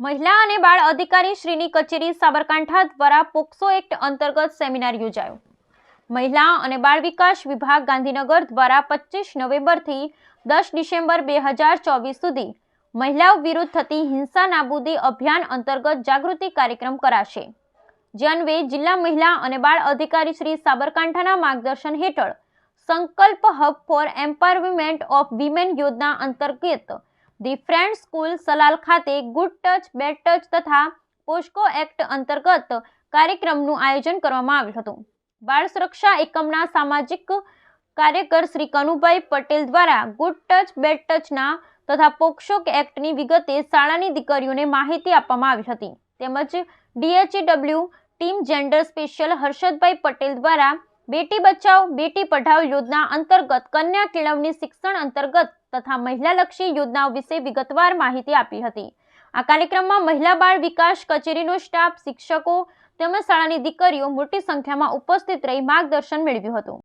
મહિલા અને બાળ અધિકારી શ્રીની કચેરી સાબરકાંઠા દ્વારા પોક્સો એક્ટ અંતર્ગત સેમિનાર યોજાયો. મહિલા અને બાળ વિકાસ વિભાગ ગાંધીનગર દ્વારા પચીસ નવેમ્બરથી દસ ડિસેમ્બર બે હજાર ચોવીસ સુધી મહિલાઓ વિરુદ્ધ થતી હિંસા નાબૂદી અભિયાન અંતર્ગત જાગૃતિ કાર્યક્રમ કરાશે. જે અન્વે જિલ્લા મહિલા અને બાળ અધિકારી શ્રી સાબરકાંઠાના માર્ગદર્શન હેઠળ Sankalp hub for empowerment of women યોજના અંતર્ગત ધી ફ્રેન્ડ સ્કૂલ સલાલ ખાતે ગુડ ટચ, બેડ ટચ તથા પોસ્કો એક્ટ અંતર્ગત કાર્યક્રમનું આયોજન કરવામાં આવ્યું હતું. બાળ સુરક્ષા એકમના સામાજિક કાર્યકર શ્રી કનુભાઈ પટેલ દ્વારા ગુડ ટચ, બેડ ટચના તથા પોક્સો એક્ટની વિગતે શાળાની દીકરીઓને માહિતી આપવામાં આવી હતી. તેમજ DHW team gender special Harshadbhai Patel દ્વારા બેટી બચાવ બેટી પઢાવ યોજના અંતર્ગત કન્યા કેળવણી શિક્ષણ અંતર્ગત તથા મહિલાલક્ષી યોજનાઓ વિશે વિગતવાર માહિતી આપી હતી. આ કાર્યક્રમમાં મહિલા બાળ વિકાસ કચેરીનો સ્ટાફ, શિક્ષકો તેમજ શાળાની દીકરીઓ મોટી સંખ્યામાં ઉપસ્થિત રહી માર્ગદર્શન મેળવ્યું હતું.